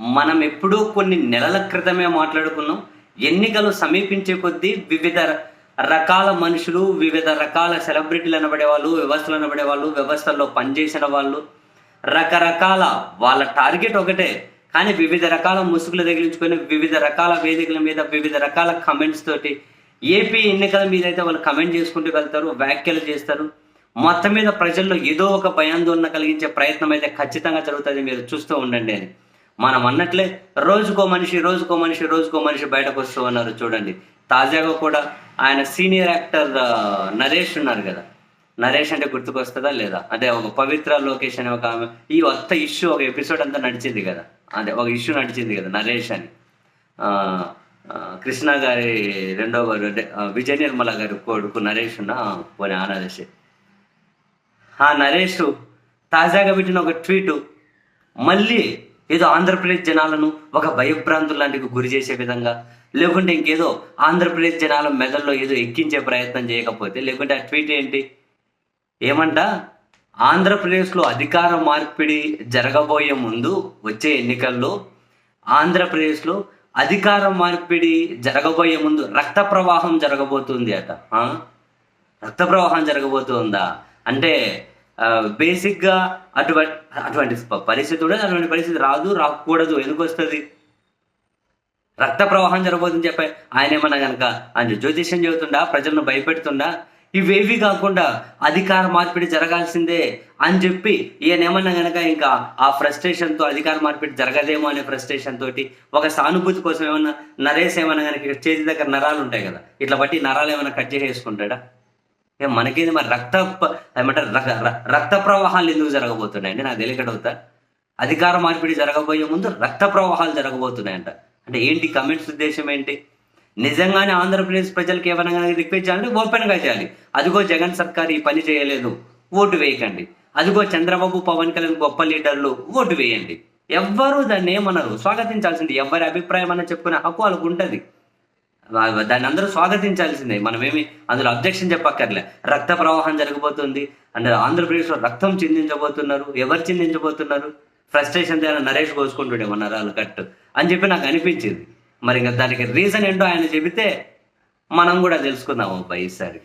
మనం ఎప్పుడూ కొన్ని నెలల క్రితమే మాట్లాడుకున్నాం. ఎన్నికలు సమీపించే కొద్దీ వివిధ రకాల మనుషులు వివిధ రకాల సెలబ్రిటీలు అనబడే వాళ్ళు వ్యవస్థలు అనబడే వాళ్ళు వ్యవస్థల్లో పనిచేసిన వాళ్ళు రకరకాల వాళ్ళ టార్గెట్ ఒకటే. కానీ వివిధ రకాల ముసుగులు తగిలించుకొని వివిధ రకాల వేదికల మీద వివిధ రకాల కమెంట్స్ తోటి ఏపీ ఎన్నికల మీద అయితే వాళ్ళు కమెంట్ చేసుకుంటూ వెళ్తారు వ్యాఖ్యలు చేస్తారు. మొత్తం మీద ప్రజల్లో ఏదో ఒక భయాందోళన కలిగించే ప్రయత్నం అయితే ఖచ్చితంగా జరుగుతుంది మీరు చూస్తూ ఉండండి అని. మనం అన్నట్లే రోజుకో మనిషి రోజుకో మనిషి రోజుకో మనిషి బయటకు వస్తూ ఉన్నారు చూడండి తాజాగా కూడా ఆయన సీనియర్ యాక్టర్ నరేష్ ఉన్నారు కదా. నరేష్ అంటే గుర్తుకొస్తుందా లేదా? అదే ఒక పవిత్ర లోకేష్ అనే ఒక ఆమె. ఈ కొత్త ఇష్యూ ఒక ఎపిసోడ్ అంతా నడిచింది కదా. అదే ఒక ఇష్యూ నడిచింది కదా నరేష్ అని. కృష్ణ గారి రెండో గారు విజయ నిర్మల గారి కొడుకు నరేష్ ఉన్న పోనీ ఆ నరేష్ ఆ నరేష్ తాజాగా పెట్టిన ఒక ట్వీటు మళ్ళీ ఏదో ఆంధ్రప్రదేశ్ జనాలను ఒక భయభ్రాంతులాంటికి గురి చేసే విధంగా లేకుంటే ఇంకేదో ఆంధ్రప్రదేశ్ జనాల మెదడులో ఏదో ఎక్కించే ప్రయత్నం చేయకపోతే లేకుంటే ఆ ట్వీట్ ఏంటి? ఏమంట? ఆంధ్రప్రదేశ్లో అధికార మార్పిడి జరగబోయే ముందు వచ్చే ఎన్నికల్లో ఆంధ్రప్రదేశ్లో అధికార మార్పిడి జరగబోయే ముందు రక్త ప్రవాహం జరగబోతుంది అట. రక్త ప్రవాహం జరగబోతుందా? అంటే బేసిక్గా అటువంటి అటువంటి పరిస్థితి ఉండదు. అటువంటి పరిస్థితి రాదు రాకూడదు. ఎందుకు వస్తుంది? రక్త ప్రవాహం జరగబోతుందని చెప్పి ఆయన ఏమన్నా కనుక ఆయన జ్యోతిష్యం చెబుతుండా ప్రజలను భయపెడుతుండా? ఇవేవి కాకుండా అధికార మార్పిడి జరగాల్సిందే అని చెప్పి ఈయన ఏమన్నా కనుక ఇంకా ఆ ఫ్రస్ట్రేషన్తో అధికార మార్పిడి జరగదేమో అనే ఫ్రస్ట్రేషన్ తోటి ఒక సానుభూతి కోసం ఏమన్నా నరేష్ ఏమన్నా కనుక చేతి దగ్గర నరాలు ఉంటాయి కదా ఇట్లా బట్టి నరాలు ఏమైనా కట్ చేసేసుకుంటాడా? మనకేది మరి రక్త ఏమంటారు ర- రక్త ప్రవాహాలు ఎందుకు జరగబోతున్నాయండి? నాకు తెలియకడవుతా అధికార మార్పిడి జరగబోయే ముందు రక్త ప్రవాహాలు జరగబోతున్నాయంట. అంటే ఏంటి కమెంట్స్ ఉద్దేశం ఏంటి? నిజంగానే ఆంధ్రప్రదేశ్ ప్రజలకు ఏమైనా రిక్వెస్ట్ చేయాలంటే ఓపెన్గా చేయాలి. అదిగో జగన్ సర్కార్ ఈ పని చేయలేదు ఓటు వేయకండి. అదిగో చంద్రబాబు పవన్ కళ్యాణ్ గొప్ప లీడర్లు ఓటు వేయండి. ఎవ్వరూ దాన్ని ఏమనరు. స్వాగతించాల్సింది ఎవరి అభిప్రాయం అన్న చెప్పుకునే హక్కు వాళ్ళకు ఉంటుంది. దాన్ని అందరూ స్వాగతించాల్సిందే. మనమేమి అందులో అబ్జెక్షన్ చెప్పక్కర్లే. రక్త ప్రవాహం జరగబోతుంది. అంటే ఆంధ్రప్రదేశ్లో రక్తం చిందించబోతున్నారు. ఎవరు చిందించబోతున్నారు? ఫ్రస్ట్రేషన్ ద్వారా నరేష్ కోసుకుంటుండే నరాలు కట్టు అని చెప్పి నాకు అనిపించింది. మరి ఇంకా దానికి రీజన్ ఏంటో ఆయన చెబితే మనం కూడా తెలుసుకుందాం ఈసారి.